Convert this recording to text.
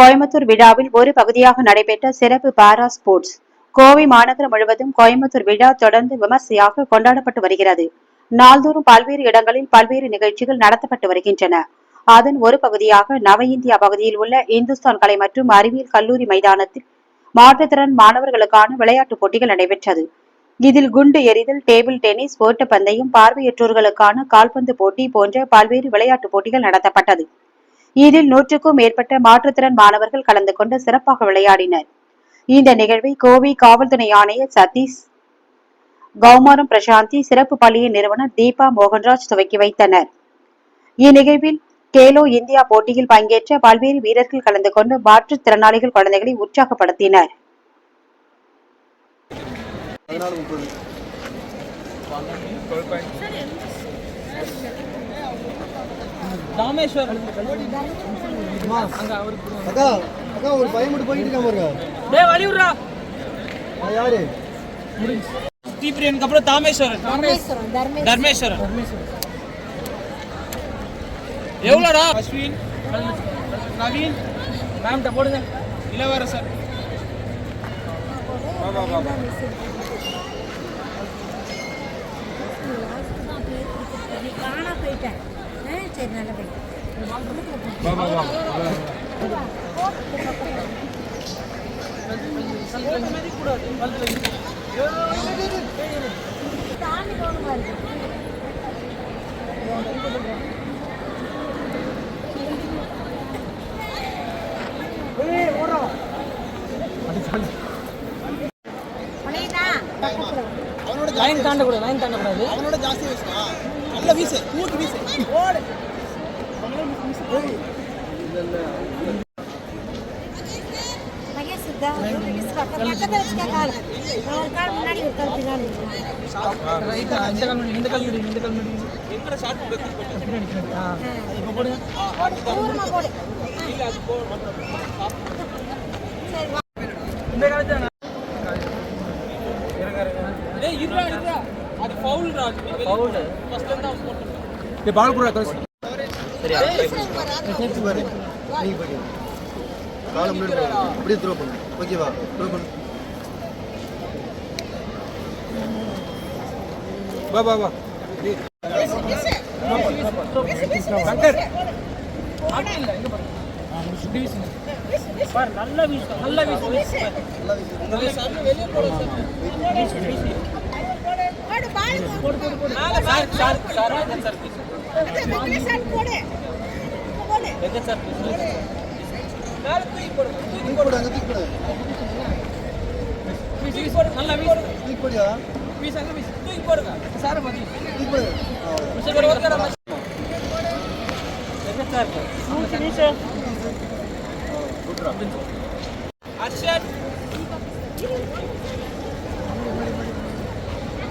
கோயம்புத்தூர் விழாவில் ஒரு பகுதியாக நடைபெற்ற சிறப்பு பாரா ஸ்போர்ட்ஸ். கோவை மாநகரம் முழுவதும் கோயம்புத்தூர் விழா தொடர்ந்து விமர்சையாக கொண்டாடப்பட்டு வருகிறது. நாள்தோறும் பல்வேறு இடங்களில் பல்வேறு நிகழ்ச்சிகள் நடத்தப்பட்டு வருகின்றன. அதன் ஒரு பகுதியாக நவ இந்தியா பகுதியில் உள்ள இந்துஸ்தான் கலை மற்றும் அறிவியல் கல்லூரி மைதானத்தில் மாற்றுத்திறன் மாணவர்களுக்கான விளையாட்டுப் போட்டிகள் நடைபெற்றது. இதில் குண்டு எறிதல் டேபிள் டென்னிஸ் ஓட்டப்பந்தயம் பார்வையற்றோர்களுக்கான கால்பந்து போட்டி போன்ற பல்வேறு விளையாட்டுப் போட்டிகள் நடத்தப்பட்டது. இதில் நூற்றுக்கும் மேற்பட்ட மாற்றுத்திறன் மாணவர்கள் கலந்து கொண்டு சிறப்பாக விளையாடினர். இந்த நிகழ்வை கோவை காவல்துறை ஆணையர் சதீஷ் கௌமாரம் பிரசாந்தி சிறப்பு பள்ளியின் நிறுவனர் தீபா மோகன்ராஜ் துவக்கி வைத்தனர். இந்நிகழ்வில் கேலோ இந்தியா போட்டியில் பங்கேற்ற பல்வேறு வீரர்கள் கலந்து கொண்டு மாற்றுத்திறனாளிகள் குழந்தைகளை உற்சாகப்படுத்தினர். பதினாலு முப்பது. ராமேஸ்வரம் அக்கா அக்கா ஒரு பையன் மட்டும் போயிட்டு இருக்காம இருக்கா டேய் வழி விட்றா. அது யாரு? தீபிரியனுக்கு அப்புறம் தாமேஸ்வரன். தர்மேஸ்வரன் எவ்வளோடா? அஸ்வின் நவீன் மேம்கிட்ட போடுங்க. இளவரசர் வா வா வா நீ காணா போயிட்டேன் சரி நல்ல தாண்டி போகணுமா இருக்கு. லைன் தாண்டக்கூடாது லைன் தாண்டக்கூடாது அவனோட ஜாஸ்தி வீசுனா நல்ல வீசு தூக்கி வீசு. ஓடு. இந்த காலத்து இருடா இருடா. அது ஃபவுல் ஃபவுல் போய் காலம் முன்னாடி போ. அப்படியே த்ரோ பண்ணு. ஓகேவா த்ரோ பண்ணு. வா வா சங்கர் இப்படி நல்ல வீசு நல்ல வீசு நல்லா வீசு வெளிய போடு அர்ஷன்.